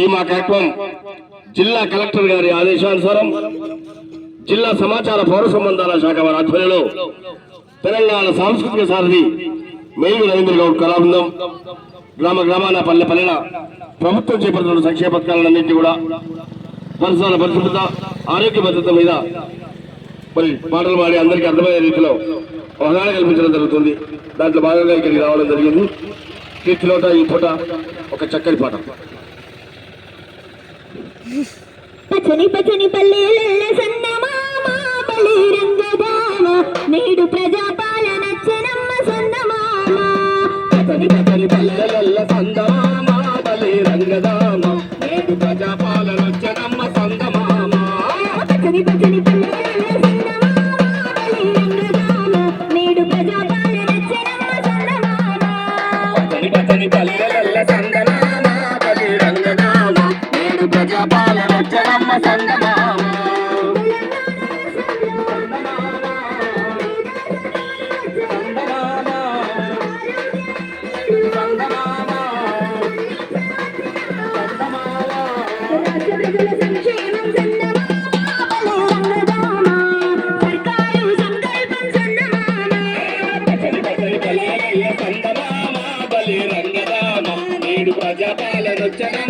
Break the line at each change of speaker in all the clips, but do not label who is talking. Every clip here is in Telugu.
ఈ మా కార్యక్రమం జిల్లా కలెక్టర్ గారి ఆదేశానుసారం జిల్లా సమాచార పౌర సంబంధాల శాఖ వారి ఆధ్వర్యంలో తెలంగాణ సాంస్కృతిక సారథి మేలు రవీంద్ర గౌడ్ కళాబృందం గ్రామ గ్రామాల పల్లె పల్లెల ప్రభుత్వం చేపడుతున్న సంక్షేమ పథకాలన్నింటినీ కూడా పరిసరాల పరిశుభ్రత ఆరోగ్య భద్రత మీద మరి పాటలు పాడి అందరికీ అర్థమయ్యే రీతిలో అవగాహన కల్పించడం జరుగుతుంది. దాంట్లో భాగంగా ఇక్కడికి రావడం జరిగింది. కీర్తిలోట ఈ పూట ఒక చక్కని పాట.
పచ్చని పచ్చని పల్లెల సన్నమామ బలి రంగదామ నేడు ప్రజాపాలన చెనమ్మ సన్నమామ
పచ్చని పచ్చని పల్లెల సందమామ బలి రంగదామ. నేడు ప్రజాపాలన
బలి రంగదామ నేడు ప్రజాపాలన
వచ్చనమ్మ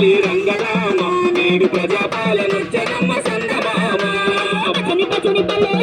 సందమామ రంగరామ నేడు ప్రజాపాలన వచ్చనమ్మ సందమామ
పచ్చని పచ్చని పల్లె.